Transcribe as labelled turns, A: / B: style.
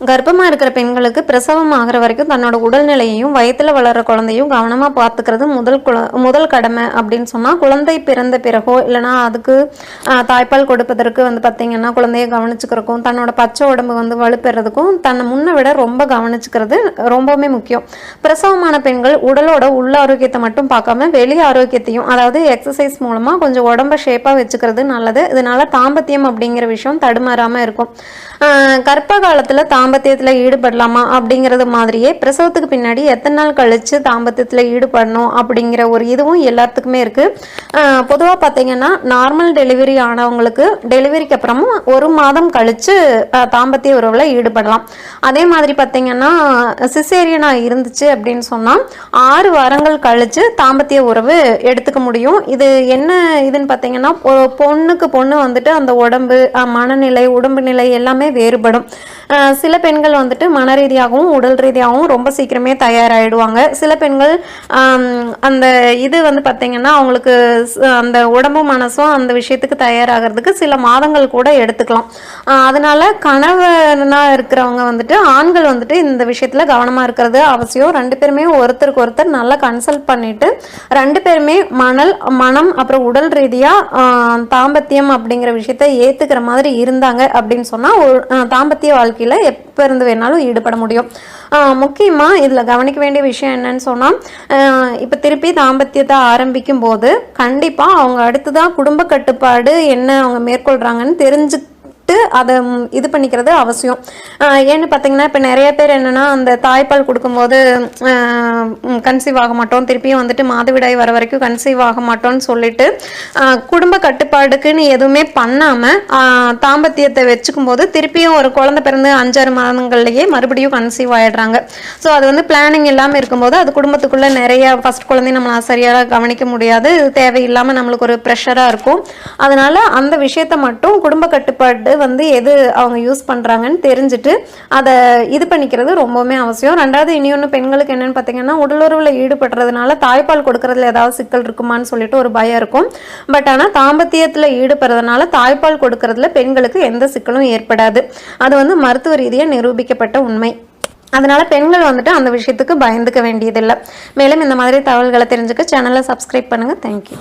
A: கர்ப்பமாக இருக்கிற பெண்களுக்கு பிரசவம் ஆகிற வரைக்கும் தன்னோட உடல்நிலையையும் வயத்தில் வளர்கிற குழந்தையும் கவனமாக பார்த்துக்கிறது முதல் குல முதல் கடமை அப்படின்னு சொன்னால் குழந்தை பிறந்த பிறகோ இல்லைனா அதுக்கு தாய்ப்பால் கொடுப்பதற்கு வந்து பார்த்திங்கன்னா குழந்தைய கவனிச்சுக்கிறதுக்கும் தன்னோட பச்சை உடம்பு வந்து வலுப்பெறதுக்கும் தன்னை முன்னை விட ரொம்ப கவனிச்சுக்கிறது ரொம்பவுமே முக்கியம். பிரசவமான பெண்கள் உடலோட உள்ள ஆரோக்கியத்தை மட்டும் பார்க்காம வெளி ஆரோக்கியத்தையும் அதாவது எக்ஸசைஸ் மூலமாக கொஞ்சம் உடம்ப ஷேப்பாக வச்சுக்கிறது நல்லது. இதனால தாம்பத்தியம் அப்படிங்கிற விஷயம் தடுமாறாமல் இருக்கும். கர்ப்ப காலத்தில் தாம்பத்தியத்தில் ஈடுபடலாமா அப்படிங்கிறது மாதிரியே பிரசவத்துக்கு பின்னாடி எத்தனை நாள் கழித்து தாம்பத்தியத்தில் ஈடுபடணும் அப்படிங்கிற ஒரு இதுவும் எல்லாத்துக்குமே இருக்குது பொதுவாக பார்த்தீங்கன்னா நார்மல் டெலிவரி ஆனவங்களுக்கு டெலிவரிக்கு அப்புறமும் ஒரு மாதம் கழித்து தாம்பத்திய உறவில் ஈடுபடலாம். அதே மாதிரி பார்த்தீங்கன்னா சிசேரியனாக இருந்துச்சு அப்படின்னு சொன்னால் ஆறு வாரங்கள் கழித்து தாம்பத்திய உறவு எடுத்துக்க முடியும். இது என்ன இதுன்னு பார்த்தீங்கன்னா பொண்ணுக்கு பொண்ணு வந்துட்டு அந்த உடம்பு மனநிலை உடம்பு நிலை எல்லாமே வேறுபடும். சில பெண்கள் வந்துட்டு மன ரீதியாகவும் உடல் ரீதியாகவும் ரொம்ப சீக்கிரமே தயாராகிடுவாங்க சில பெண்கள் அந்த இது வந்து பார்த்திங்கன்னா அவங்களுக்கு அந்த உடம்பும் மனசும் அந்த விஷயத்துக்கு தயாராகிறதுக்கு சில மாதங்கள் கூட எடுத்துக்கலாம். அதனால கணவனாக இருக்கிறவங்க வந்துட்டு ஆண்கள் வந்துட்டு இந்த விஷயத்தில் கவனமாக இருக்கிறது அவசியம். ரெண்டு பேருமே ஒருத்தருக்கு ஒருத்தர் நல்லா கன்சல்ட் பண்ணிட்டு ரெண்டு பேருமே மணல் மனம் அப்புறம் உடல் ரீதியாக தாம்பத்தியம் அப்படிங்கிற விஷயத்த ஏற்றுக்கிற மாதிரி இருந்தாங்க அப்படின்னு சொன்னால் தாம்பத்திய வாழ்க்கை வாழ்க்கையில் எப்போ இருந்து வேணாலும் ஈடுபட முடியும். முக்கியமாக இதில் கவனிக்க வேண்டிய விஷயம் என்னன்னு சொன்னால் இப்போ திருப்பி தாம்பத்தியத்தை ஆரம்பிக்கும் போது கண்டிப்பாக அவங்க அடுத்ததான் குடும்ப கட்டுப்பாடு என்ன அவங்க மேற்கொள்கிறாங்கன்னு தெரிஞ்சு அதை இது பண்ணிக்கிறது அவசியம். ஏன்னு பார்த்தீங்கன்னா இப்போ நிறைய பேர் என்னென்னா அந்த தாய்ப்பால் கொடுக்கும்போது கன்சீவ் ஆக மாட்டோம். திருப்பியும் வந்துட்டு மாதவிடாய் வர வரைக்கும் கன்சீவ் ஆக மாட்டோம்னு சொல்லிட்டு குடும்ப கட்டுப்பாடுக்குன்னு எதுவுமே பண்ணாமல் தாம்பத்தியத்தை வச்சுக்கும் போது திருப்பியும் ஒரு குழந்தை பிறந்து அஞ்சாறு மாதங்கள்லேயே மறுபடியும் கன்சீவ் ஆகிடுறாங்க ஸோ அது வந்து பிளானிங் இல்லாமல் இருக்கும்போது அது குடும்பத்துக்குள்ளே நிறைய ஃபஸ்ட் குழந்தைய நம்மளால் சரியாக கவனிக்க முடியாது. தேவையில்லாமல் நம்மளுக்கு ஒரு ப்ரெஷராக இருக்கும். அதனால அந்த விஷயத்தை மட்டும் குடும்ப கட்டுப்பாடு வந்து எது அவங்க யூஸ் பண்ணுறாங்கன்னு தெரிஞ்சுட்டு அதை இது பண்ணிக்கிறது ரொம்பவுமே அவசியம். ரெண்டாவது இனியொன்று பெண்களுக்கு என்னன்னு பார்த்தீங்கன்னா உடலுறவில் ஈடுபடுறதுனால தாய்ப்பால் கொடுக்கறதுல ஏதாவது சிக்கல் இருக்குமான்னு சொல்லிட்டு ஒரு பயம் இருக்கும். பட் ஆனால் தாம்பத்தியத்தில் ஈடுபடுறதுனால தாய்ப்பால் கொடுக்கறதுல பெண்களுக்கு எந்த சிக்கலும் ஏற்படாது. அது வந்து மருத்துவ ரீதியாக நிரூபிக்கப்பட்ட உண்மை. அதனால பெண்கள் வந்துட்டு அந்த விஷயத்துக்கு பயந்துக்க வேண்டியதில்லை. மேலும் இந்த மாதிரி தகவல்களை தெரிஞ்சுக்க சேனலை சப்ஸ்கிரைப் பண்ணுங்கள் தேங்க்யூ